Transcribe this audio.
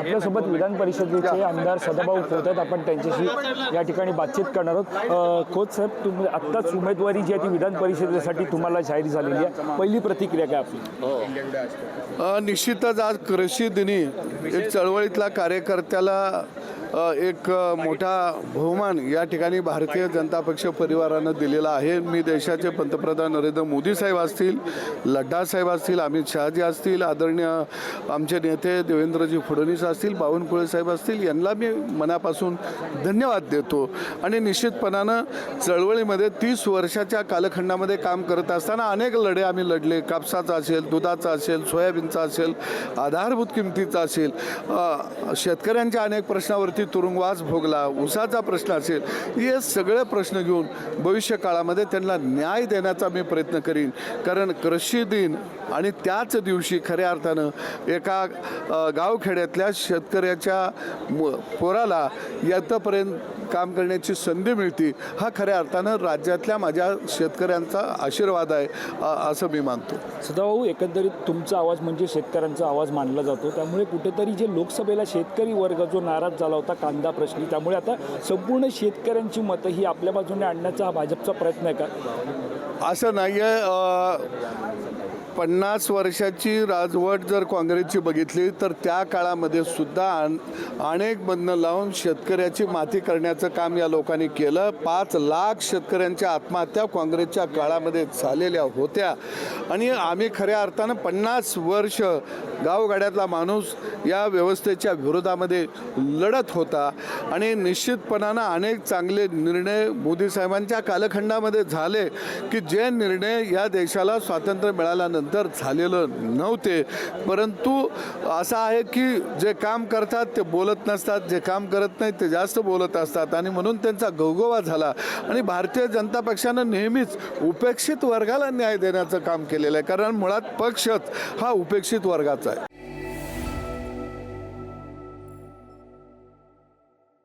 आपल्यासोबत विधान परिषदेचे आमदार सदाभाऊ खोत आहेत आपण त्यांच्याशी या ठिकाणी बातचीत करणार आहोत. खोत साहेब तुम्ही आत्ताच उमेदवारी जी आहे ती विधान परिषदेसाठी तुम्हाला जाहीर झालेली आहे. पहिली प्रतिक्रिया काय आपली? निश्चितच आज कृषी दिनी एक चळवळीतला कार्यकर्त्याला एक मोठा बहुमान या ठिकाणी भारतीय जनता पक्ष परिवारानं दिलेला आहे. मी देशाचे पंतप्रधान नरेंद्र मोदी साहेब असतील लड्डा साहेब असतील अमित शहाजी असतील आदरणीय आमचे नेते देवेंद्रजी फडणवीस असतील बावनकुळे साहेब असतील यांना मी मनापासून धन्यवाद देतो. आणि निश्चितपणानं चळवळीमध्ये तीस वर्षाच्या कालखंडामध्ये काम करत असताना अनेक लढे आम्ही लढले. कापसाचा असेल दुधाचा असेल सोयाबीनचा असेल आधारभूत किमतीचा असेल. शेतकऱ्यांच्या अनेक प्रश्नावरती तुरुंगवास भोगला उसाचा प्रश्न असेल हे सगळे प्रश्न घेऊन भविष्य काळामध्ये त्यांना न्याय देण्याचा मी प्रयत्न करीन. कारण कृषी दिन आणि त्याच दिवशी खऱ्या अर्थानं एका गावखेड्यातल्या शेतकऱ्याच्या पोराला यातपर्यंत काम करण्याची संधी मिळते हा खऱ्या अर्थानं राज्यातल्या माझ्या शेतकऱ्यांचा आशीर्वाद आहे असं मी मानतो. सदाभाऊ एकंदरीत तुमचा आवाज म्हणजे शेतकऱ्यांचा आवाज मानला जातो. त्यामुळे कुठेतरी जे लोकसभेला शेतकरी वर्ग जो नाराज झाला होता कांदा प्रश्नी. त्यामुळे आता संपूर्ण शेतकऱ्यांची मतं ही आपल्या बाजूने आणण्याचा हा भाजपचा प्रयत्न आहे का? असं नाही आहे पन्नास वर्षाची राजवट जर काँग्रेसची बघितली तर त्या काळामध्ये सुद्धा अनेक बंधनं लावून शेतकऱ्याची माती करण्याचं काम या लोकांनी केलं. पाच लाख शेतकऱ्यांच्या आत्महत्या काँग्रेसच्या काळामध्ये झालेल्या होत्या. आणि आम्ही खऱ्या अर्थानं पन्नास वर्ष गावगाड्यातला माणूस या व्यवस्थेच्या विरोधामध्ये लढत होता. आणि निश्चितपणानं अनेक चांगले निर्णय मोदी साहेबांच्या कालखंडामध्ये झाले की जे निर्णय या देशाला स्वातंत्र्य मिळाल्यानंतर झालेलं नव्हते. परंतु असं आहे की जे काम करतात ते बोलत नसतात जे काम करत नाहीत ते जास्त बोलत असतात आणि म्हणून त्यांचा गौगोवा झाला. आणि भारतीय जनता पक्षानं नेहमीच उपेक्षित वर्गाला न्याय देण्याचं काम केलेलं आहे. कारण मुळात पक्षच हा उपेक्षित वर्गाचा आहे.